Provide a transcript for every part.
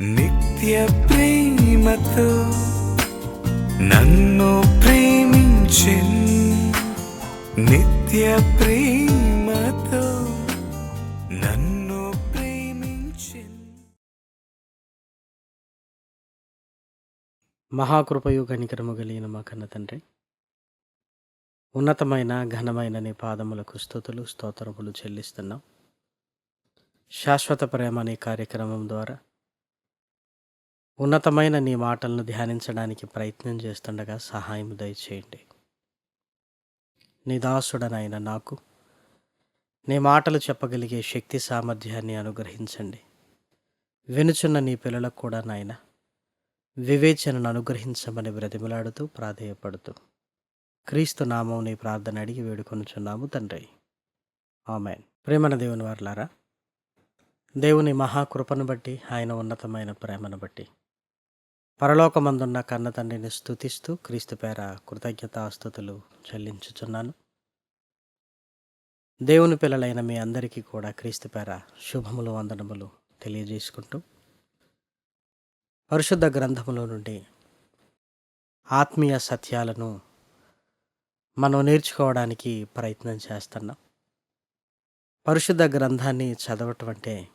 నిత్య ప్రేమతో నన్ను ప్రేమించిన్ నిత్య ప్రేమతో నన్ను ప్రేమించిన్ మహాకృపయు కనికరము కలిగిన మా కన్న తండ్రి ఉన్నతమైన ఘనమైన నీ పాదములకు స్థుతులు స్తోత్రములు చెల్లిస్తున్నాం. శాశ్వత ప్రేమ అనే కార్యక్రమం ద్వారా ఉన్నతమైన నీ మాటలను ధ్యానించడానికి ప్రయత్నం చేస్తుండగా సహాయం దయచేయండి. నీ దాసుడనైన నాకు నీ మాటలు చెప్పగలిగే శక్తి సామర్థ్యాన్ని అనుగ్రహించండి. వినుచున్న నీ పిల్లలకు కూడా నాయన వివేచనను అనుగ్రహించమని బ్రతిమలాడుతూ ప్రాధేయపడుతూ క్రీస్తు నామం నీ ప్రార్థన అడిగి వేడుకొనుచున్నాము తండ్రి. ఆమెన్. ప్రేమన దేవుని వారులారా దేవుని మహాకృపను బట్టి ఆయన ఉన్నతమైన ప్రేమను బట్టి పరలోకమందున్న కన్నతండ్రిని స్థుతిస్తూ స్తుతిస్తూ క్రీస్తు పేర కృతజ్ఞతాస్థుతులు చెల్లించుచున్నాను. దేవుని పిల్లలైన మీ అందరికీ కూడా క్రీస్తు పేర శుభములు వందనములు తెలియజేసుకుంటూ పరిశుద్ధ గ్రంథములో నుండి ఆత్మీయ సత్యాలను మనం నేర్చుకోవడానికి ప్రయత్నం చేస్తున్నాం. పరిశుద్ధ గ్రంథాన్ని చదవటం అంటే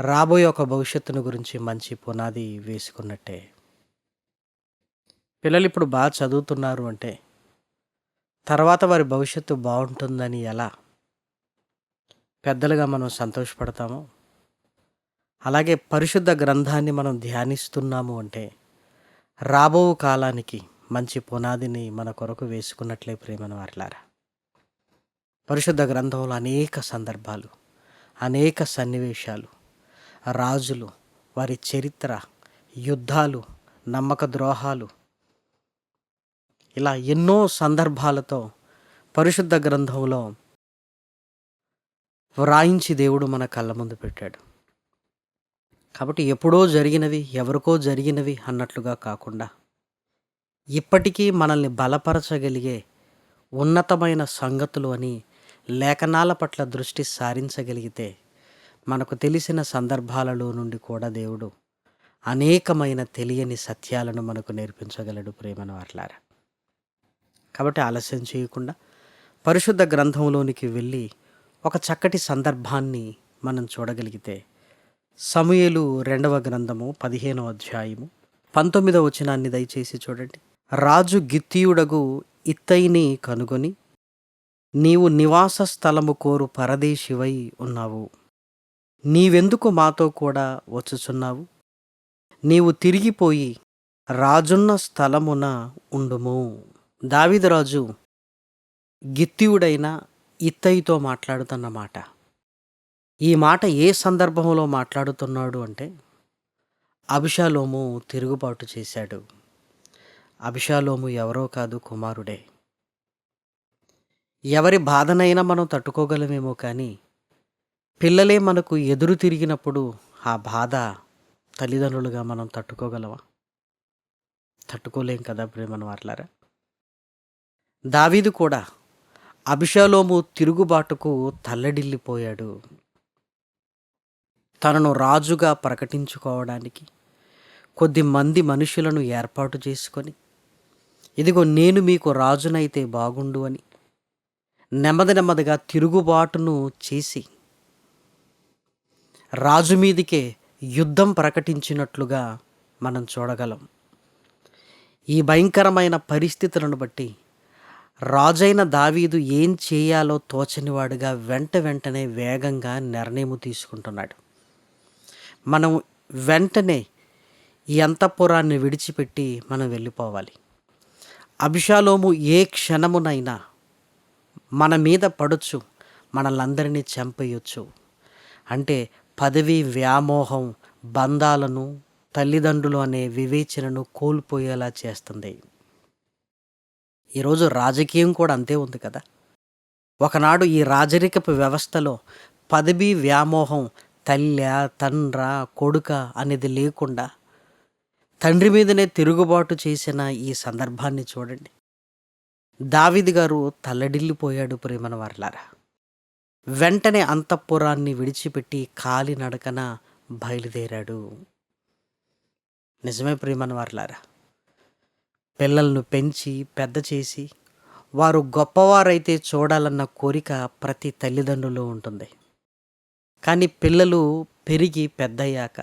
రాబోయే ఒక భవిష్యత్తును గురించి మంచి పునాది వేసుకున్నట్టే. పిల్లలు ఇప్పుడు బాగా చదువుతున్నారు అంటే తర్వాత వారి భవిష్యత్తు బాగుంటుందని ఎలా? పెద్దలుగా మనం సంతోషపడతామో? అలాగే పరిశుద్ధ గ్రంథాన్ని మనం ధ్యానిస్తున్నాము అంటే రాబో కాలానికి మంచి పునాదిని మన కొరకు వేసుకున్నట్లే ప్రేమను వారిలారా. పరిశుద్ధ గ్రంథంలో అనేక సందర్భాలు అనేక సన్నివేశాలు రాజులు వారి చరిత్ర యుద్ధాలు నమ్మక ద్రోహాలు. ఇలా ఎన్నో సందర్భాలతో పరిశుద్ధ గ్రంథంలో వ్రాయించి దేవుడు మన కళ్ళ ముందు పెట్టాడు. కాబట్టి ఎప్పుడో జరిగినవి ఎవరికో జరిగినవి అన్నట్లుగా కాకుండా ఇప్పటికీ మనల్ని బలపరచగలిగే ఉన్నతమైన సంగతులు అని లేఖనాల పట్ల దృష్టి సారించగలిగితే మనకు తెలిసిన సందర్భాలలో నుండి కూడా దేవుడు అనేకమైన తెలియని సత్యాలను మనకు నేర్పించగలడు ప్రేమను అట్లారా కాబట్టి ఆలస్యం చేయకుండా పరిశుద్ధ గ్రంథంలోనికి వెళ్ళి ఒక చక్కటి సందర్భాన్ని మనం చూడగలిగితే సమయలు రెండవ గ్రంథము పదిహేనో అధ్యాయము పంతొమ్మిదవ వచనాన్ని దయచేసి చూడండి. రాజు గిత్తీయుడగు ఇత్తయిని కనుగొని నీవు నివాస స్థలము కోరు పరదేశివై ఉన్నావు. నీవెందుకు మాతో కూడా వచ్చుచున్నావు? నీవు తిరిగిపోయి రాజున్న స్థలమున ఉండుము. దావిదరాజు గిత్తియుడైన ఇత్తయితో మాట్లాడుతున్న మాట ఈ మాట ఏ సందర్భంలో మాట్లాడుతున్నాడు అంటే అభిషాలోము తిరుగుబాటు చేశాడు. అభిషాలోము ఎవరో కాదు కుమారుడే. ఎవరి బాధనైనా మనం తట్టుకోగలమేమో కానీ పిల్లలే మనకు ఎదురు తిరిగినప్పుడు ఆ బాధ తల్లిదండ్రులుగా మనం తట్టుకోగలమా? తట్టుకోలేం కదా ప్రేమను వార్లారా? దావీదు కూడా అభిషాలోము తిరుగుబాటుకు తల్లడిల్లిపోయాడు. తనను రాజుగా ప్రకటించుకోవడానికి కొద్ది మంది మనుషులను ఏర్పాటు చేసుకొని ఇదిగో నేను మీకు రాజునైతే బాగుండు అని నెమ్మది నెమ్మదిగా తిరుగుబాటును చేసి రాజు మీదికే యుద్ధం ప్రకటించినట్లుగా మనం చూడగలం. ఈ భయంకరమైన పరిస్థితులను బట్టి రాజైన దావీదు ఏం చేయాలో తోచనివాడుగా వెంట వెంటనే వేగంగా నిర్ణయం తీసుకుంటున్నాడు. మనం వెంటనే ఈ అంతఃపురాన్ని విడిచిపెట్టి మనం వెళ్ళిపోవాలి. అభిషాలోము ఏ క్షణమునైనా మన మీద పడొచ్చు మనల్ందరినీ చంపేయొచ్చు. అంటే పదవి వ్యామోహం బంధాలను తల్లిదండ్రులు అనే వివేచనను కోల్పోయేలా చేస్తుంది. ఈరోజు రాజకీయం కూడా అంతే ఉంది కదా. ఒకనాడు ఈ రాజరికపు వ్యవస్థలో పదవి వ్యామోహం తల్లి తండ్ర కొడుక అనేది లేకుండా తండ్రి మీదనే తిరుగుబాటు చేసిన ఈ సందర్భాన్ని చూడండి. దావిది గారు తల్లడిల్లిపోయాడు ప్రేమన వర్లారా వెంటనే అంతఃపురాన్ని విడిచిపెట్టి కాలినడకన బయలుదేరాడు. నిజమే ప్రియమని వారులారా పిల్లలను పెంచి పెద్ద చేసి వారు గొప్పవారైతే చూడాలన్న కోరిక ప్రతి తల్లిదండ్రులు ఉంటుంది. కానీ పిల్లలు పెరిగి పెద్దయ్యాక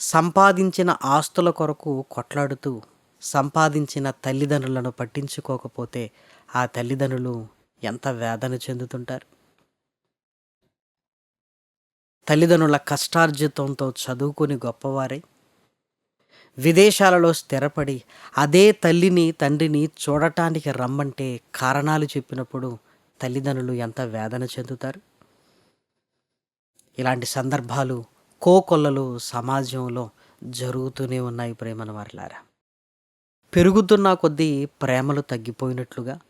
సంపాదించిన ఆస్తుల కొరకు కొట్లాడుతూ సంపాదించిన తల్లిదండ్రులను పట్టించుకోకపోతే ఆ తల్లిదండ్రులు ఎంత వేదన చెందుతుంటారు? తల్లిదండ్రుల కష్టార్జితంతో చదువుకుని గొప్పవారై విదేశాలలో స్థిరపడి అదే తల్లిని తండ్రిని చూడటానికి రమ్మంటే కారణాలు చెప్పినప్పుడు తల్లిదండ్రులు ఎంత వేదన చెందుతారు? ఇలాంటి సందర్భాలు కోకొల్లలు సమాజంలో జరుగుతూనే ఉన్నాయి ప్రేమను వారిలారా. పెరుగుతున్న కొద్దీ ప్రేమలు తగ్గిపోయినట్లుగా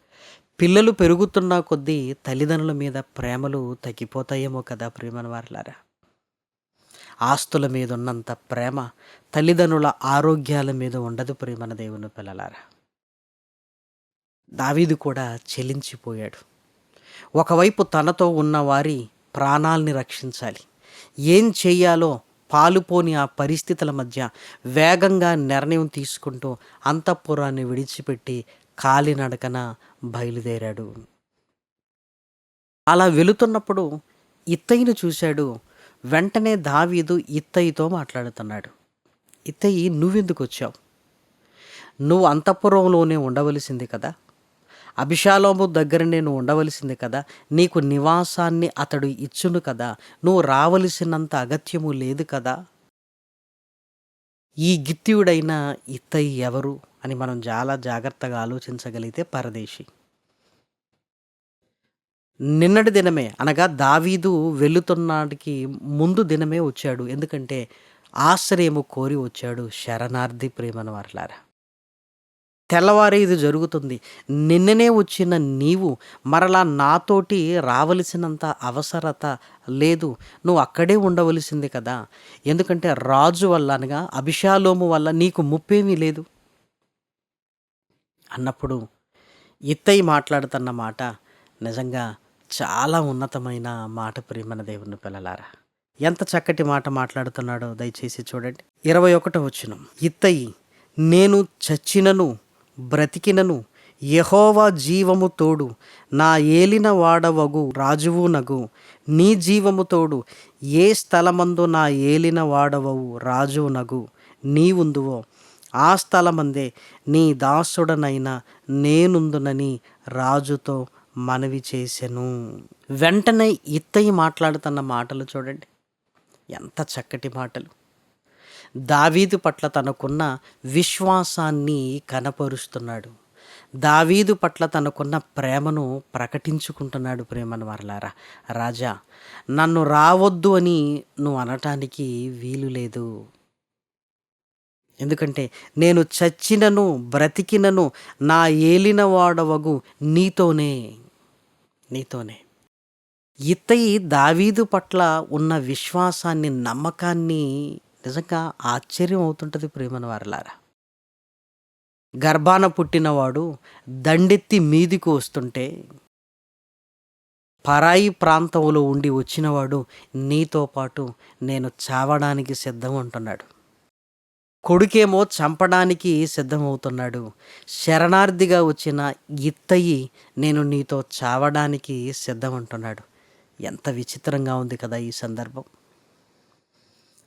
పిల్లలు పెరుగుతున్న కొద్దీ తల్లిదండ్రుల మీద ప్రేమలు తగ్గిపోతాయేమో కదా ప్రేమన వారిలారా. ఆస్తుల మీద ఉన్నంత ప్రేమ తల్లిదండ్రుల ఆరోగ్యాల మీద ఉండదు ప్రేమన దేవుని పిల్లలారా. దావీదు కూడా చెలించిపోయాడు ఒకవైపు తనతో ఉన్నవారి ప్రాణాల్ని రక్షించాలి. ఏం చేయాలో పాలుపోని ఆ పరిస్థితుల మధ్య వేగంగా నిర్ణయం తీసుకుంటూ అంతఃపురాన్ని విడిచిపెట్టి కాలినడకన బయలుదేరాడు. అలా వెళుతున్నప్పుడు ఇత్తయిని చూశాడు. వెంటనే దావీదు ఇత్తయితో మాట్లాడుతున్నాడు. ఇత్తయి నువ్వెందుకు వచ్చావు నువ్వు అంతఃపురంలోనే ఉండవలసింది కదా? అభిషాలోము దగ్గర నేను ఉండవలసింది కదా? నీకు నివాసాన్ని అతడు ఇచ్చును కదా? నువ్వు రావలసినంత అగత్యము లేదు కదా? ఈ గిత్తియుడైన ఇత్తయి ఎవరు? అని మనం చాలా జాగ్రత్తగా ఆలోచించగలిగితే పరదేశి. నిన్నటి దినమే అనగా దావీదు వెళుతున్నాటికి ముందు దినమే వచ్చాడు. ఎందుకంటే ఆశ్రయము కోరి వచ్చాడు శరణార్థి ప్రేమను వారిలారా. తెల్లవారి ఇది జరుగుతుంది. నిన్ననే వచ్చిన నీవు మరలా నాతోటి రావలసినంత అవసరత లేదు. నువ్వు అక్కడే ఉండవలసింది కదా. ఎందుకంటే రాజు వల్ల అనగా అభిషాలోము వల్ల నీకు ముప్పేమీ లేదు. అన్నప్పుడు ఇత్తయి మాట్లాడుతున్న మాట నిజంగా చాలా ఉన్నతమైన మాట ప్రియమన దేవుని పిల్లలారా. ఎంత చక్కటి మాట మాట్లాడుతున్నాడో దయచేసి చూడండి. ఇరవై ఒకటో వచ్చిన ఇత్తయి నేను చచ్చినను బ్రతికినను యహోవా జీవము తోడు నా ఏలిన వాడవగు రాజువు నగు నీ జీవము తోడు ఏ స్థలమందు నా ఏలిన వాడవవు రాజువు నగు నీవుందువో ఆ స్థలమందే నీ దాసుడనైన నేనుందునని రాజుతో మనవి చేసెను. వెంటనే ఇత్తయి మాట్లాడుతున్న మాటలు చూడండి. ఎంత చక్కటి మాటలు. దావీదు పట్ల తనకున్న విశ్వాసాన్ని కనపరుస్తున్నాడు. దావీదు పట్ల తనకున్న ప్రేమను ప్రకటించుకుంటున్నాడు ప్రేమను వరలారా. రాజా నన్ను రావద్దు అని నువ్వు అనటానికి వీలు లేదు. ఎందుకంటే నేను చచ్చినను బ్రతికినను నా ఏలిన వాడవగు నీతోనే నీతోనే. ఇత్తయి దావీదు పట్ల ఉన్న విశ్వాసాన్ని నమ్మకాన్ని నిజంగా ఆశ్చర్యం అవుతుంటుంది ప్రేమను వారలారా. గర్భాన పుట్టినవాడు దండెత్తి మీదికి వస్తుంటే పరాయి ప్రాంతంలో ఉండి వచ్చినవాడు నీతో పాటు నేను చావడానికి సిద్ధం అంటున్నాడు. కొడుకేమో చంపడానికి సిద్ధమవుతున్నాడు. శరణార్థిగా వచ్చిన ఇత్తయి నేను నీతో చావడానికి సిద్ధమంటున్నాడు. ఎంత విచిత్రంగా ఉంది కదా ఈ సందర్భం.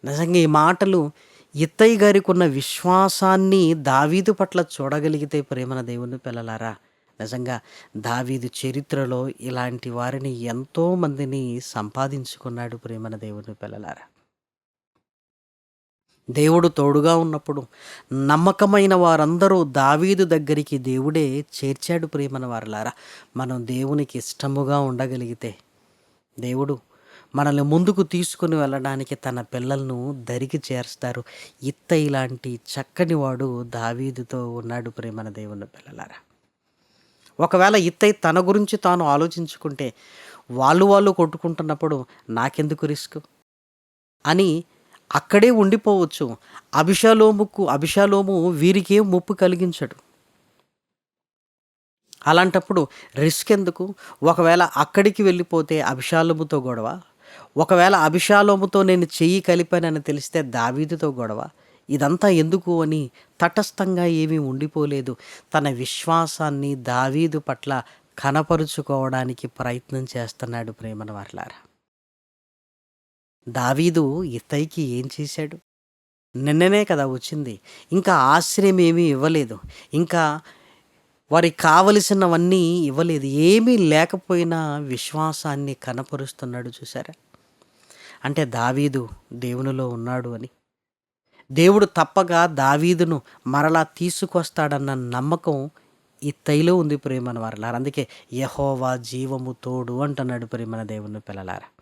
నిజంగా ఈ మాటలు ఇత్తయ్య గారికి ఉన్న విశ్వాసాన్ని దావీదు పట్ల చూడగలిగితే ప్రేమన దేవుని పిల్లలారా. నిజంగా దావీదు చరిత్రలో ఇలాంటి వారిని ఎంతోమందిని సంపాదించుకున్నాడు ప్రేమన దేవుని పిల్లలారా. దేవుడు తోడుగా ఉన్నప్పుడు నమ్మకమైన వారందరూ దావీదు దగ్గరికి దేవుడే చేర్చాడు ప్రేమన వారలారా. మనం దేవునికి ఇష్టముగా ఉండగలిగితే దేవుడు మనల్ని ముందుకు తీసుకుని వెళ్ళడానికి తన పిల్లలను దరికి చేరుస్తారు. ఇత్త ఇలాంటి చక్కని వాడు దావీదుతో ఉన్నాడు ప్రేమన దేవుని పిల్లలారా. ఒకవేళ ఇత్తయ్య తన గురించి తాను ఆలోచించుకుంటే వాళ్ళు వాళ్ళు కొట్టుకుంటున్నప్పుడు నాకెందుకు రిస్క్ అని అక్కడే ఉండిపోవచ్చు. అభిషాలోముకు అభిషాలోము వీరికే ముప్పు కలిగించడు. అలాంటప్పుడు రిస్క్ ఎందుకు? ఒకవేళ అక్కడికి వెళ్ళిపోతే అభిషాలముతో గొడవ? ఒకవేళ అభిషాలోముతో నేను చెయ్యి కలిపానని తెలిస్తే దావీదుతో గొడవ? ఇదంతా ఎందుకు అని తటస్థంగా ఏమీ ఉండిపోలేదు. తన విశ్వాసాన్ని దావీదు పట్ల కనపరుచుకోవడానికి ప్రయత్నం చేస్తున్నాడు ప్రేమన వర్లారా. దావీదు ఇత్తయికి ఏం చేశాడు? నిన్ననే కదా వచ్చింది. ఇంకా ఆశ్రయం ఏమీ ఇవ్వలేదు. ఇంకా వారికి కావలసినవన్నీ ఇవ్వలేదు. ఏమీ లేకపోయినా విశ్వాసాన్ని కనపరుస్తున్నాడు చూసారా అంటే దావీదు దేవునిలో ఉన్నాడు అని. దేవుడు తప్పగా దావీదును మరలా తీసుకొస్తాడన్న నమ్మకం ఈ తైలో ఉంది ప్రేమన వారలారా అందుకే యహోవా జీవము తోడు అంటున్నాడు ప్రేమన దేవుని పిల్లలారా.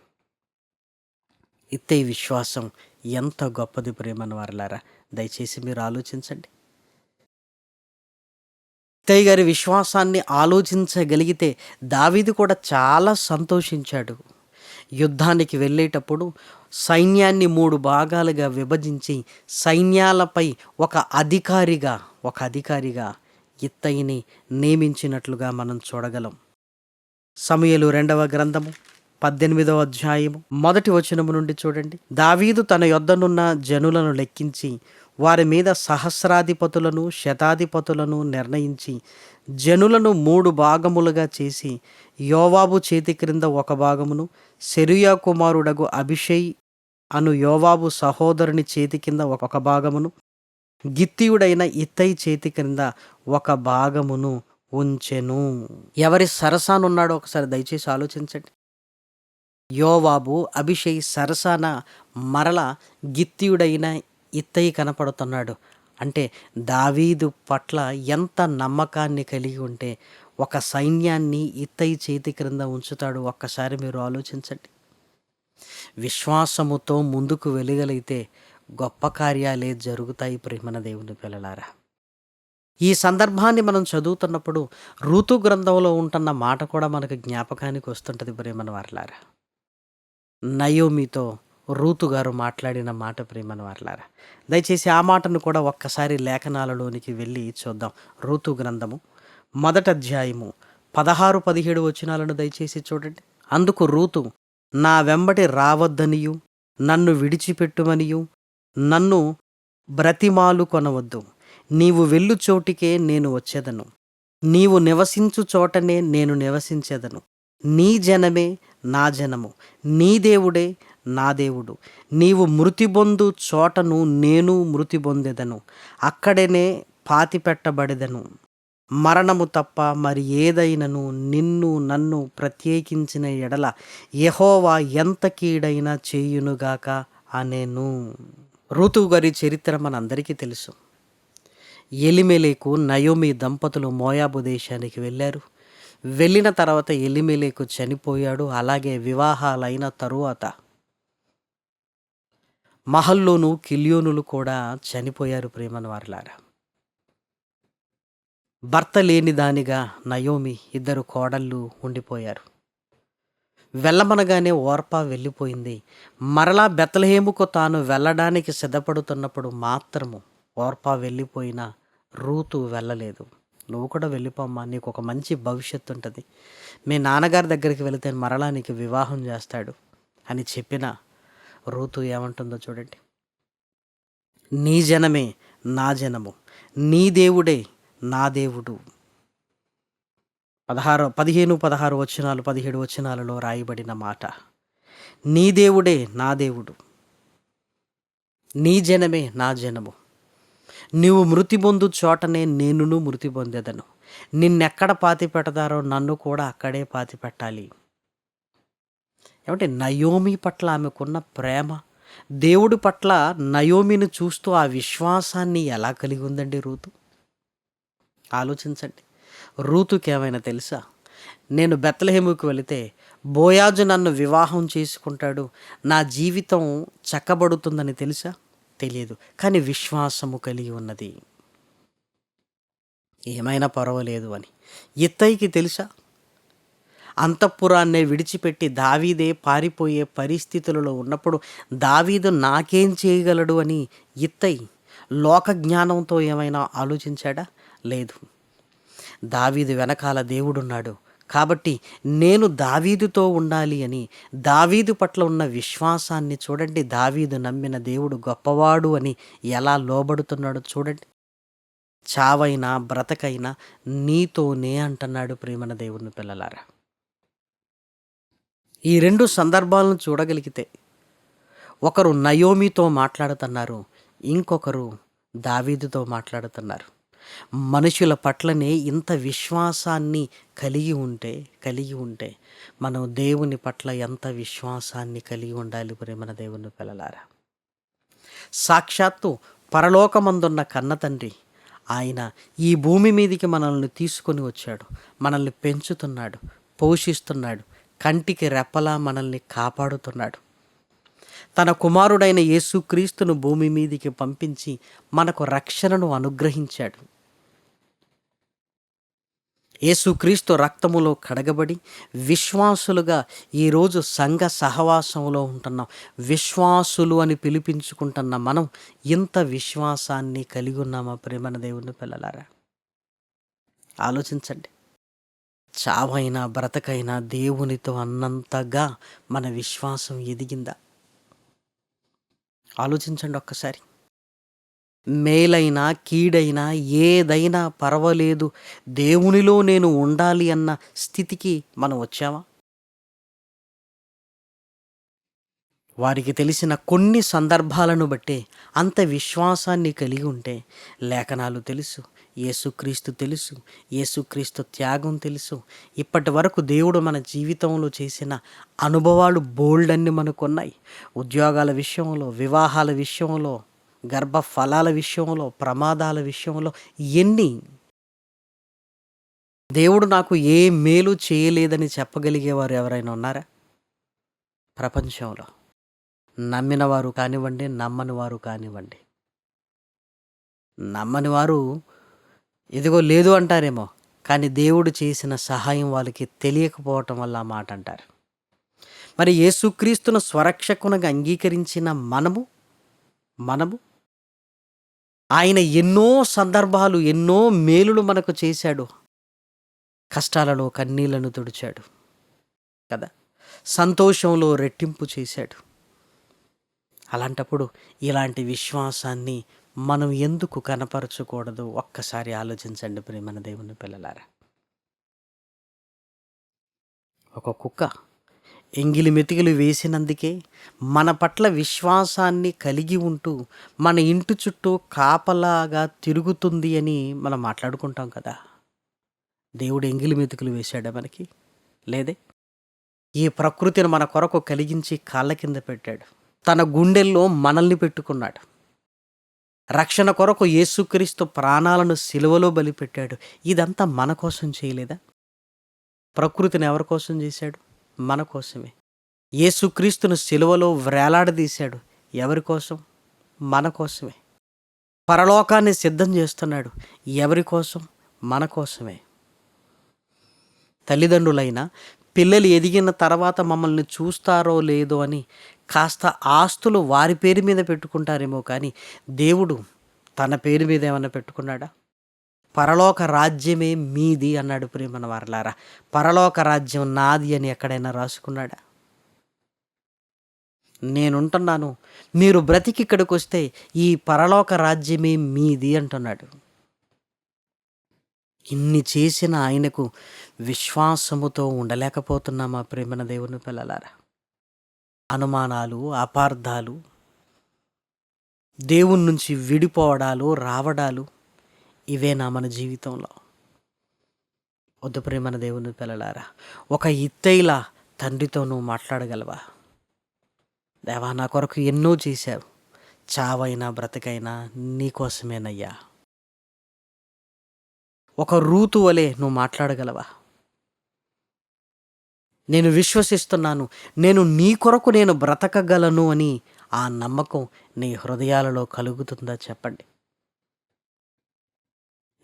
ఇత్తే విశ్వాసం ఎంత గొప్పది ప్రేమన వారలారా? దయచేసి మీరు ఆలోచించండి. ఇత్తయ్య గారి విశ్వాసాన్ని ఆలోచించగలిగితే దావీదు కూడా చాలా సంతోషించాడు. యుద్ధానికి వెళ్ళేటప్పుడు సైన్యాన్ని మూడు భాగాలుగా విభజించి సైన్యాలపై ఒక అధికారిగా ఒక అధికారిగా ఇత్తయ్యని నియమించినట్లుగా మనం చూడగలం. సమయలు రెండవ గ్రంథము పద్దెనిమిదవ అధ్యాయము. మొదటి వచనము నుండి చూడండి. దావీదు తన యొద్దనున్న జనులను లెక్కించి వారి మీద సహస్రాధిపతులను శతాధిపతులను నిర్ణయించి జనులను మూడు భాగములుగా చేసి యోవాబు చేతి క్రింద ఒక భాగమును సెరుయా కుమారుడగు అభిషేయ్ అను యోవాబు సహోదరుని చేతి కింద ఒక భాగమును గిత్తియుడైన ఇత్తై చేతి క్రింద ఒక భాగమును ఉంచెను. ఎవరి సరసానున్నాడో ఒకసారి దయచేసి ఆలోచించండి. యోవాబు అభిషేక్ సరసాన మరల గిత్తియుడైన ఇత్తయి కనపడుతున్నాడు. అంటే దావీదు పట్ల ఎంత నమ్మకాన్ని కలిగి ఉంటే ఒక సైన్యాన్ని ఇత్తయి చేతి క్రింద ఉంచుతాడు. ఒక్కసారి మీరు ఆలోచించండి. విశ్వాసముతో ముందుకు వెలుగలైతే గొప్ప కార్యాలే జరుగుతాయి ప్రేమన దేవుని పిల్లలారా. ఈ సందర్భాన్ని మనం చదువుతున్నప్పుడు ఋతు గ్రంథంలో ఉంటున్న మాట కూడా మనకు జ్ఞాపకానికి వస్తుంటుంది ప్రేమన వారలారా. నయోమితో రూతు గారు మాట్లాడిన మాట ప్రేమన వారలారా దయచేసి ఆ మాటను కూడా ఒక్కసారి లేఖనాలలోనికి వెళ్ళి చూద్దాం. ఋతు గ్రంథము మొదట అధ్యాయము పదహారు పదిహేడు వచనాలను దయచేసి చూడండి. అందుకు రూతు నా వెంబటి రావద్దనియు నన్ను విడిచిపెట్టుమనియు నన్ను బ్రతిమాలు కొనవద్దు. నీవు వెళ్ళు చోటికే నేను వచ్చేదను. నీవు నివసించు చోటనే నేను నివసించేదను. నీ జనమే నా జనము. నీ దేవుడే నా దేవుడు. నీవు మృతి పొందు చోటను నేను మృతి పొందెదను. అక్కడనే పాతి పెట్టబడెదను. మరణము తప్ప మరి ఏదైనను నిన్ను నన్ను ప్రత్యేకించిన ఎడల యహోవా ఎంత కీడైనా చేయునుగాక అనేను. ఋతువు గారి చరిత్ర మనందరికీ తెలుసు. ఎలిమెలేకు నయోమి దంపతులు మోయాబు దేశానికి వెళ్ళారు. వెళ్ళిన తర్వాత ఎలిమెలేకు చనిపోయాడు. అలాగే వివాహాలైన తరువాత మహల్లోను కిల్యోనులు కూడా చనిపోయారు ప్రేమను వారిలారా భర్త లేని దానిగా నయోమి ఇద్దరు కోడళ్ళు ఉండిపోయారు. వెళ్ళమనగానే ఓర్పా వెళ్ళిపోయింది. మరలా బెత్తలహేముకు తాను వెళ్ళడానికి సిద్ధపడుతున్నప్పుడు మాత్రము ఓర్పా వెళ్ళిపోయిన రూతు వెళ్ళలేదు. నువ్వు కూడా వెళ్ళిపోమ్మా నీకు ఒక మంచి భవిష్యత్తు ఉంటుంది మీ నాన్నగారి దగ్గరికి వెళితే మరలా నీకు వివాహం చేస్తాడు అని చెప్పిన రూతు ఏమంటుందో చూడండి. నీ జనమే నా జనము నీ దేవుడే నా దేవుడు. పదహారు పదిహేను పదహారు వచనాలు పదిహేడు వచనాలలో రాయబడిన మాట. నీ దేవుడే నా దేవుడు నీ జనమే నా జనము. నీవు మృతి పొందు చోటనే నేనును మృతి పొందేదను. నిన్నెక్కడ పాతి పెడతారో నన్ను కూడా అక్కడే పాతి పెట్టాలి. ఏమంటే నయోమి పట్ల ఆమెకున్న ప్రేమ దేవుడి పట్ల నయోమిని చూస్తూ ఆ విశ్వాసాన్ని ఎలా కలిగి ఉందండి రూతు? ఆలోచించండి. రూతుకి ఏమైనా తెలుసా? నేను బెత్తలహేముకి వెళితే బోయాజు నన్ను వివాహం చేసుకుంటాడు నా జీవితం చక్కబడుతుందని తెలుసా? తెలియదు కానీ విశ్వాసము కలిగి ఉన్నది. ఏమైనా పర్వాలేదు అని. ఇత్తయికి తెలుసా? అంతఃపురాన్నే విడిచిపెట్టి దావీదే పారిపోయే పరిస్థితులలో ఉన్నప్పుడు దావీదు నాకేం చేయగలడు అని ఇత్తయి లోక జ్ఞానంతో ఏమైనా ఆలోచించాడా? లేదు. దావీదు వెనకాల దేవుడున్నాడు. కాబట్టి నేను దావీదుతో ఉండాలి అని దావీదు పట్ల ఉన్న విశ్వాసాన్ని చూడండి. దావీదు నమ్మిన దేవుడు గొప్పవాడు అని ఎలా లోబడుతున్నాడో చూడండి. చావైనా బ్రతకైనా నీతోనే అంటున్నాడు ప్రేమన దేవుని పిల్లలారా. ఈ రెండు సందర్భాలను చూడగలిగితే ఒకరు నయోమితో మాట్లాడుతున్నారు ఇంకొకరు దావీదుతో మాట్లాడుతున్నారు. మనుషుల పట్లనే ఇంత విశ్వాసాన్ని కలిగి ఉంటే కలిగి ఉంటే మనం దేవుని పట్ల ఎంత విశ్వాసాన్ని కలిగి ఉండాలి ప్రేమన దేవుని పిల్లలారా? సాక్షాత్తు పరలోకమందున్న కన్న తండ్రి ఆయన ఈ భూమి మీదికి మనల్ని తీసుకొని వచ్చాడు. మనల్ని పెంచుతున్నాడు పోషిస్తున్నాడు కంటికి రెప్పలా మనల్ని కాపాడుతున్నాడు. తన కుమారుడైన యేసుక్రీస్తును భూమి మీదికి పంపించి మనకు రక్షణను అనుగ్రహించాడు. యేసుక్రీస్తు రక్తములో కడగబడి విశ్వాసులుగా ఈరోజు సంఘ సహవాసంలో ఉంటున్నాం. విశ్వాసులు అని పిలిపించుకుంటున్న మనం ఇంత విశ్వాసాన్ని కలిగి ఉన్నామా ప్రేమన దేవుని పిల్లలారా? ఆలోచించండి. చావైనా బ్రతకైనా దేవునితో అన్నంతగా మన విశ్వాసం ఎదిగిందా? ఆలోచించండి ఒక్కసారి. మేలైనా కీడైనా ఏదైనా పర్వాలేదు. దేవునిలో నేను ఉండాలి అన్న స్థితికి మనం వచ్చామా? వారికి తెలిసిన కొన్ని సందర్భాలను బట్టి అంత విశ్వాసాన్ని కలిగి ఉంటే లేఖనాలు తెలుసు యేసుక్రీస్తు తెలుసు యేసుక్రీస్తు త్యాగం తెలుసు. ఇప్పటి వరకు దేవుడు మన జీవితంలో చేసిన అనుభవాలు బోల్డ్ అన్ని మనకున్నాయి. ఉద్యోగాల విషయంలో వివాహాల విషయంలో గర్భ ఫలాల విషయంలో ప్రమాదాల విషయంలో ఎన్ని దేవుడు నాకు ఏ మేలు చేయలేదని చెప్పగలిగేవారు ఎవరైనా ఉన్నారా? ప్రపంచంలో. నమ్మిన వారు కానివ్వండి నమ్మని వారు కానివ్వండి. నమ్మని వారు ఇదిగో లేదు అంటారేమో కానీ దేవుడు చేసిన సహాయం వాళ్ళకి తెలియకపోవటం వల్ల ఆ మాట అంటారు. మరి యేసుక్రీస్తును స్వరక్షకునగా అంగీకరించిన మనము మనము? ఆయన ఎన్నో సందర్భాలు ఎన్నో మేలులు మనకు చేశాడు. కష్టాలలో కన్నీళ్ళను తుడిచాడు. కదా? సంతోషంలో రెట్టింపు చేశాడు. అలాంటప్పుడు ఇలాంటి విశ్వాసాన్ని మనం ఎందుకు కనపరచకూడదు? ఒక్కసారి ఆలోచించండి ప్రేమన దేవుని పిల్లలారా. ఒక కుక్క ఎంగిలి మెతికిలు వేసినందుకే మన పట్ల విశ్వాసాన్ని కలిగి ఉంటూ మన ఇంటి చుట్టూ కాపలాగా తిరుగుతుంది అని మనం మాట్లాడుకుంటాం కదా. దేవుడు ఎంగిలి మెతుకులు వేశాడా మనకి? లేదే? ఈ ప్రకృతిని మన కొరకు కలిగించి కాళ్ళ కింద పెట్టాడు. తన గుండెల్లో మనల్ని పెట్టుకున్నాడు. రక్షణ కొరకు యేసుక్రీస్తు ప్రాణాలను సిలువలో బలిపెట్టాడు. ఇదంతా మన కోసం చేయలేదా? ప్రకృతిని ఎవరి కోసం చేశాడు? మన కోసమే. యేసుక్రీస్తును సిలువలో వ్రేలాడదీశాడు ఎవరి కోసం? మన కోసమే. పరలోకాన్ని సిద్ధం చేస్తున్నాడు. ఎవరి కోసం? మన కోసమే. తల్లిదండ్రులైన పిల్లలు ఎదిగిన తర్వాత మమ్మల్ని చూస్తారో లేదో అని కాస్త ఆస్తులు వారి పేరు మీద పెట్టుకుంటారేమో కానీ దేవుడు తన పేరు మీద ఏమన్నా పెట్టుకున్నాడా? పరలోక రాజ్యమే మీది అన్నాడు ప్రేమన వారలారా. పరలోక రాజ్యం నాది అని ఎక్కడైనా రాసుకున్నాడా? నేనుంటున్నాను. మీరు బ్రతికి ఇక్కడికి వస్తే ఈ పరలోక రాజ్యమే మీది అంటున్నాడు. ఇన్ని చేసిన ఆయనకు విశ్వాసముతో ఉండలేకపోతున్నామా ప్రేమన దేవుని పిల్లలారా? అనుమానాలు అపార్థాలు దేవుని నుంచి విడిపోవడాలు రావడాలు ఇవేనా మన జీవితంలో. వద్దు ప్రేమన దేవుని పిల్లలారా ఒక ఇత్తైలా తండ్రితో నువ్వు మాట్లాడగలవా? దేవా నా కొరకు ఎన్నో చేశావు. చావైనా బ్రతకైనా నీకోసమేనయ్యా ఒక రూతు వలె నువ్వు మాట్లాడగలవా? నేను విశ్వసిస్తున్నాను. నేను నీ కొరకు నేను బ్రతకగలను అని ఆ నమ్మకం నీ హృదయాలలో కలుగుతుందా చెప్పండి.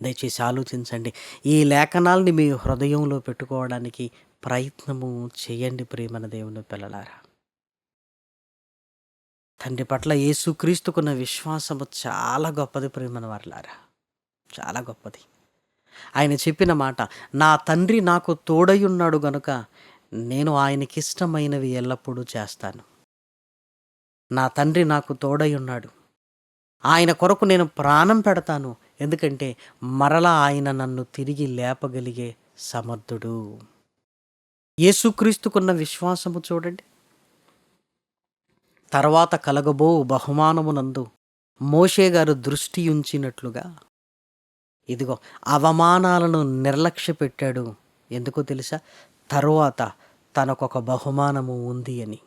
దయచేసి ఆలోచించండి. ఈ లేఖనాల్ని మీ హృదయంలో పెట్టుకోవడానికి ప్రయత్నము చేయండి ప్రేమన దేవుని పిల్లలారా. తండ్రి పట్ల యేసుక్రీస్తుకున్న విశ్వాసము చాలా గొప్పది ప్రేమన వారిలారా. చాలా గొప్పది. ఆయన చెప్పిన మాట నా తండ్రి నాకు తోడయున్నాడు గనుక నేను ఆయనకిష్టమైనవి ఎల్లప్పుడూ చేస్తాను. నా తండ్రి నాకు తోడయున్నాడు ఆయన కొరకు నేను ప్రాణం పెడతాను. ఎందుకంటే మరలా ఆయన నన్ను తిరిగి లేపగలిగే సమర్థుడు. యేసుక్రీస్తుకున్న విశ్వాసము చూడండి. తర్వాత కలగబో బహుమానమునందు మోషే గారు దృష్టి ఉంచినట్లుగా ఇదిగో అవమానాలను నిర్లక్ష్య పెట్టాడు ఎందుకో తెలుసా? తరువాత తనకొక బహుమానము ఉంది అని.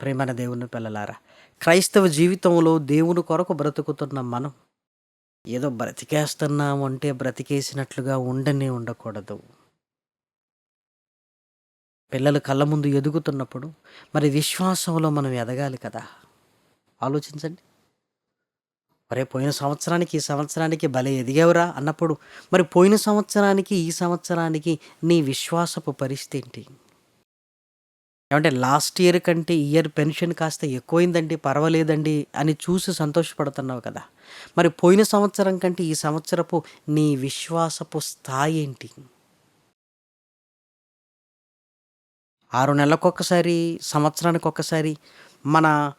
ప్రేమన దేవుని పిల్లలారా క్రైస్తవ జీవితంలో దేవుని కొరకు బ్రతుకుతున్న మనం ఏదో బ్రతికేస్తున్నామంటే బ్రతికేసినట్లుగా ఉండనే ఉండకూడదు. పిల్లలు కళ్ళ ముందు ఎదుగుతున్నప్పుడు మరి విశ్వాసంలో మనం ఎదగాలి కదా? ఆలోచించండి. ఒరే పోయిన సంవత్సరానికి ఈ సంవత్సరానికి భలే ఎదిగావురా అన్నప్పుడు మరి పోయిన సంవత్సరానికి ఈ సంవత్సరానికి నీ విశ్వాసపు పరిస్థితి ఏంటి? ఏమంటే లాస్ట్ ఇయర్ కంటే ఇయర్ పెన్షన్ కాస్త ఎక్కువైందండి పర్వాలేదండి అని చూసి సంతోషపడుతున్నావు కదా. మరి పోయిన సంవత్సరం కంటే ఈ సంవత్సరపు నీ విశ్వాసపు స్థాయి ఏంటి? ఆరు నెలలకొకసారి సంవత్సరానికి ఒకసారి మన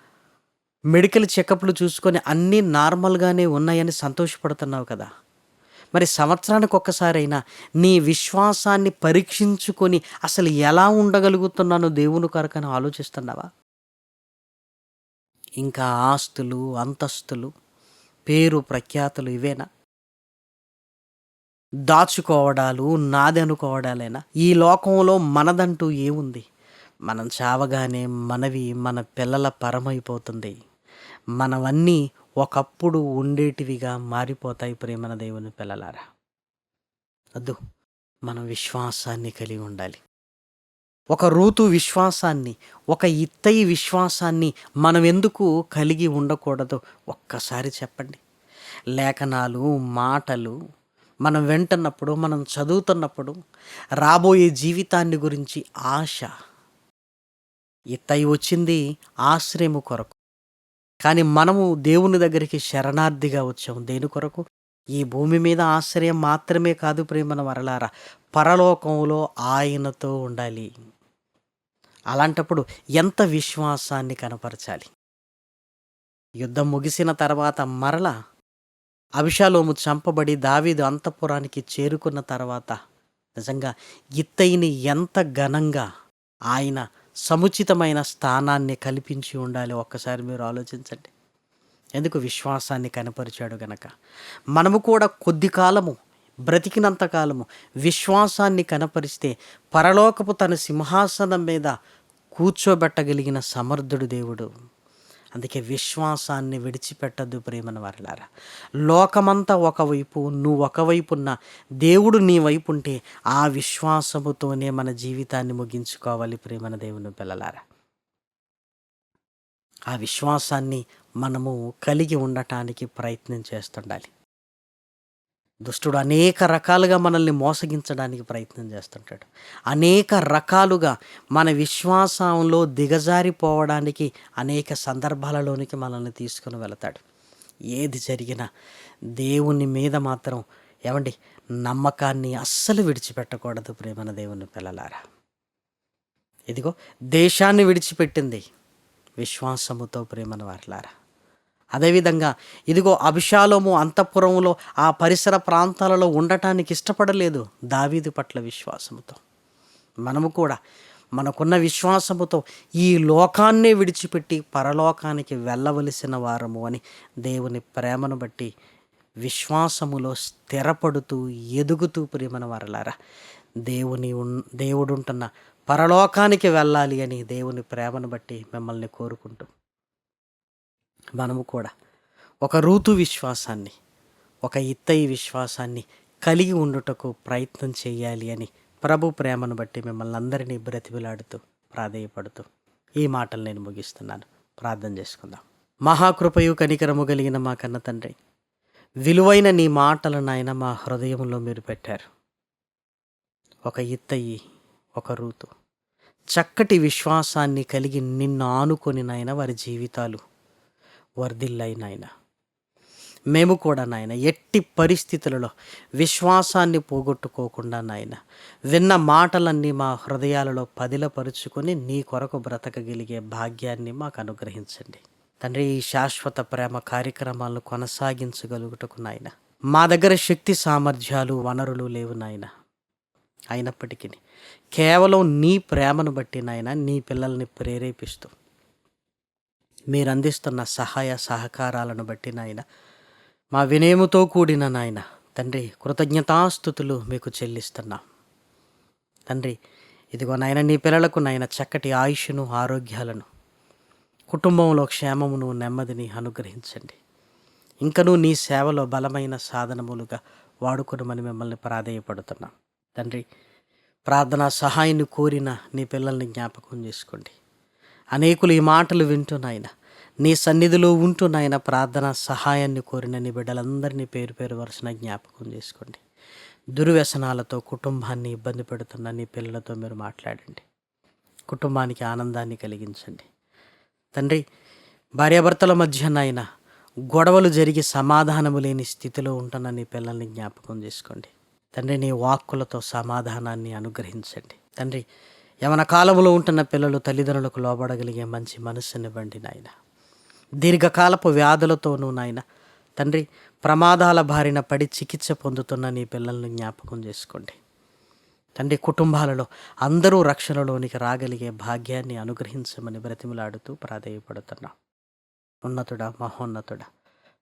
మెడికల్ చెకప్లు చూసుకొని అన్నీ నార్మల్గానే ఉన్నాయని సంతోషపడుతున్నావు కదా. మరి సంవత్సరానికి ఒక్కసారైనా నీ విశ్వాసాన్ని పరీక్షించుకొని అసలు ఎలా ఉండగలుగుతున్నానో దేవుని కొరకని ఆలోచిస్తున్నావా? ఇంకా ఆస్తులు అంతస్తులు పేరు ప్రఖ్యాతులు ఇవేనా? దాచుకోవడాలు నాదనుకోవడాలేనా ఈ లోకంలో మనదంటూ ఏముంది? మనం చావగానే మనవి మన పిల్లల పరమైపోతుంది. మనవన్నీ ఒకప్పుడు ఉండేటివిగా మారిపోతాయి ప్రేమన దేవుని పిల్లలారా. వద్దు మనం విశ్వాసాన్ని కలిగి ఉండాలి. ఒక రూతు విశ్వాసాన్ని ఒక ఇత్తయి విశ్వాసాన్ని మనం ఎందుకు కలిగి ఉండకూడదు ఒక్కసారి చెప్పండి. లేఖనాలు మాటలు మనం వింటున్నప్పుడు మనం చదువుతున్నప్పుడు రాబోయే జీవితాన్ని గురించి ఆశ. ఇత్తయి వచ్చింది ఆశ్రయము కొరకు. కానీ మనము దేవుని దగ్గరికి శరణార్థిగా వచ్చాము. దేని కొరకు? ఈ భూమి మీద ఆశ్రయం మాత్రమే కాదు ప్రేమన వరలారా పరలోకంలో ఆయనతో ఉండాలి. అలాంటప్పుడు ఎంత విశ్వాసాన్ని కనపరచాలి? యుద్ధం ముగిసిన తర్వాత మరల అభిషాలోము చంపబడి దావీదు అంతఃపురానికి చేరుకున్న తర్వాత నిజంగా ఇత్తయిని ఎంత ఘనంగా ఆయన సముచితమైన స్థానాన్ని కల్పించి ఉండాలి. ఒక్కసారి మీరు ఆలోచించండి. ఎందుకు విశ్వాసాన్ని కనపరిచాడు గనక? మనము కూడా కొద్ది కాలము బ్రతికినంత కాలము విశ్వాసాన్ని కనపరిస్తే పరలోకపు తన సింహాసనం మీద కూర్చోబెట్టగలిగిన సమర్థుడు దేవుడు. అందుకే విశ్వాసాన్ని విడిచిపెట్టద్దు ప్రేమను వారలారా. లోకమంతా ఒకవైపు నువ్వు ఒకవైపున్న దేవుడు నీ వైపు ఉంటే ఆ విశ్వాసముతోనే మన జీవితాన్ని ముగించుకోవాలి ప్రేమన దేవుని పిల్లలారా. ఆ విశ్వాసాన్ని మనము కలిగి ఉండటానికి ప్రయత్నం చేస్తుండాలి. దుష్టుడు అనేక రకాలుగా మనల్ని మోసగించడానికి ప్రయత్నం చేస్తుంటాడు. అనేక రకాలుగా మన విశ్వాసంలో దిగజారిపోవడానికి అనేక సందర్భాలలోనికి మనల్ని తీసుకుని వెళతాడు. ఏది జరిగినా దేవుని మీద మాత్రం ఏమండి నమ్మకాన్ని అస్సలు విడిచిపెట్టకూడదు ప్రేమన దేవుని పిల్లలారా. ఇదిగో దేశాన్ని విడిచిపెట్టింది విశ్వాసముతో ప్రేమన వారలారా. అదేవిధంగా ఇదిగో అభిషాలోము అంతఃపురంలో ఆ పరిసర ప్రాంతాలలో ఉండటానికి ఇష్టపడలేదు దావీదు పట్ల విశ్వాసముతో. మనము కూడా మనకున్న విశ్వాసముతో ఈ లోకాన్నే విడిచిపెట్టి పరలోకానికి వెళ్ళవలసిన వారము అని దేవుని ప్రేమను బట్టి విశ్వాసములో స్థిరపడుతూ ఎదుగుతూ ప్రియమన వారలారా దేవుని దేవుడుంటున్న పరలోకానికి వెళ్ళాలి అని దేవుని ప్రేమను బట్టి మిమ్మల్ని కోరుకుంటూ మనము కూడా ఒక ఋతు విశ్వాసాన్ని ఒక ఇత్తయి విశ్వాసాన్ని కలిగి ఉండుటకు ప్రయత్నం చేయాలి అని ప్రభు ప్రేమను బట్టి మిమ్మల్ని అందరినీ బ్రతిమిలాడుతూ ప్రాధేయపడుతూ ఈ మాటలు నేను ముగిస్తున్నాను. ప్రార్థన చేసుకుందాం. మహాకృపయు కనికరము కలిగిన మా కన్న తండ్రి విలువైన నీ మాటలు నాయన మా హృదయంలో మీరు పెట్టారు. ఒక ఇత్తయి ఒక రూతు చక్కటి విశ్వాసాన్ని కలిగి నిన్ను ఆనుకొని నాయన వారి జీవితాలు వర్ధిల్లాయి నాయన మేము కూడా నాయన ఎట్టి పరిస్థితులలో విశ్వాసాన్ని పోగొట్టుకోకుండా నాయన విన్న మాటలన్నీ మా హృదయాలలో పదిలపరుచుకొని నీ కొరకు బ్రతకగలిగే భాగ్యాన్ని మాకు అనుగ్రహించండి. తండ్రి ఈ శాశ్వత ప్రేమ కార్యక్రమాలను కొనసాగించగలుగుటకు నాయన మా దగ్గర శక్తి సామర్థ్యాలు వనరులు లేవు నాయన. అయినప్పటికీ కేవలం నీ ప్రేమను బట్టి నాయన నీ పిల్లల్ని ప్రేరేపిస్తూ మీరు అందిస్తున్న సహాయ సహకారాలను బట్టి నాయన మా వినయముతో కూడిన నాయన తండ్రి కృతజ్ఞతాస్థుతులు మీకు చెల్లిస్తున్నాం. తండ్రి ఇదిగో నాయన నీ పిల్లలకు నాయన చక్కటి ఆయుష్ను ఆరోగ్యాలను కుటుంబంలో క్షేమమును నెమ్మదిని అనుగ్రహించండి. ఇంకనూ నీ సేవలో బలమైన సాధనములుగా వాడుకునమని మిమ్మల్ని ప్రాధేయపడుతున్నాం. తండ్రి ప్రార్థనా సహాయాన్ని కోరిన నీ పిల్లల్ని జ్ఞాపకం చేసుకోండి. అనేకులు ఈ మాటలు వింటున్నాయన. నీ సన్నిధిలో ఉంటున్నాయన ప్రార్థన సహాయాన్ని కోరిన నీ బిడ్డలందరినీ పేరు పేరు వరుసన జ్ఞాపకం చేసుకోండి. దుర్వ్యసనాలతో కుటుంబాన్ని ఇబ్బంది పెడుతున్న నీ పిల్లలతో మీరు మాట్లాడండి. కుటుంబానికి ఆనందాన్ని కలిగించండి. తండ్రి భార్యాభర్తల మధ్య నాయన గొడవలు జరిగి సమాధానము లేని స్థితిలో ఉంటున్న నీ పిల్లల్ని జ్ఞాపకం చేసుకోండి. తండ్రి నీ వాక్కులతో సమాధానాన్ని అనుగ్రహించండి. తండ్రి యవన కాలంలో ఉంటున్న పిల్లలు తల్లిదండ్రులకు లోబడగలిగే మంచి మనస్సునివ్వండి నాయన. దీర్ఘకాలపు వ్యాధులతోనూ నాయన తండ్రి ప్రమాదాల బారిన పడి చికిత్స పొందుతున్న నీ పిల్లల్ని జ్ఞాపకం చేసుకోండి. తండ్రి కుటుంబాలలో అందరూ రక్షణలోనికి రాగలిగే భాగ్యాన్ని అనుగ్రహించమని బ్రతిమలాడుతూ ప్రాధేయపడుతున్నాం. ఉన్నతుడా మహోన్నతుడా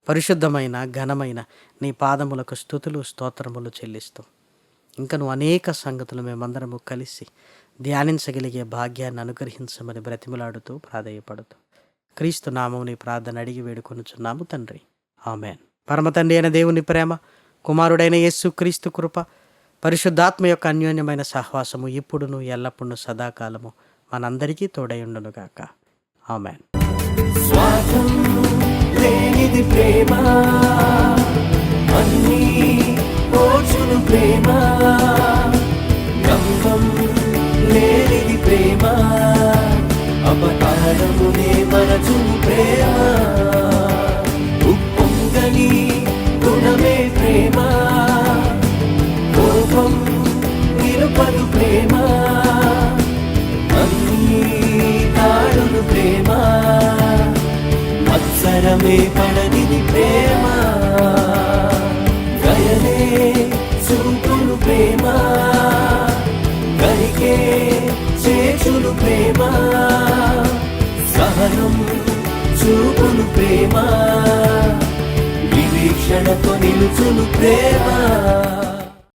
పరిశుద్ధమైన ఘనమైన నీ పాదములకు స్థుతులు స్తోత్రములు చెల్లిస్తూ ఇంకను అనేక సంగతులు మేమందరము కలిసి ధ్యానించగలిగే భాగ్యాన్ని అనుగ్రహించమని బ్రతిమలాడుతూ ప్రాధేయపడుతూ క్రీస్తు నామముని ప్రార్థన అడిగి వేడుకొనుచున్నాము తండ్రి. ఆమెన్. పరమతండ్రి అయిన దేవుని ప్రేమ కుమారుడైన యేసు క్రీస్తు కృప పరిశుద్ధాత్మ యొక్క అన్యోన్యమైన సహవాసము ఇప్పుడును ఎల్లప్పుడూ సదాకాలము మనందరికీ తోడైండునుగాక ఆమెన్. లేనిది ప్రేమ అన్నీ ప్రేమ. లేనిది ప్రేమ అపకారమునే మనచు ప్రేమ ఉప్పొంగని గుణమే ప్రేమ కోపం నిరుపదు ప్రేమ అన్నీ తాడును ప్రేమ మత్సరమే పడనిది ప్రేమ గయనే చూపును ప్రేమ. చూపును ప్రేమ. సహనం చూపును ప్రేమ. నిరీక్షణతో నిలుచును ప్రేమ.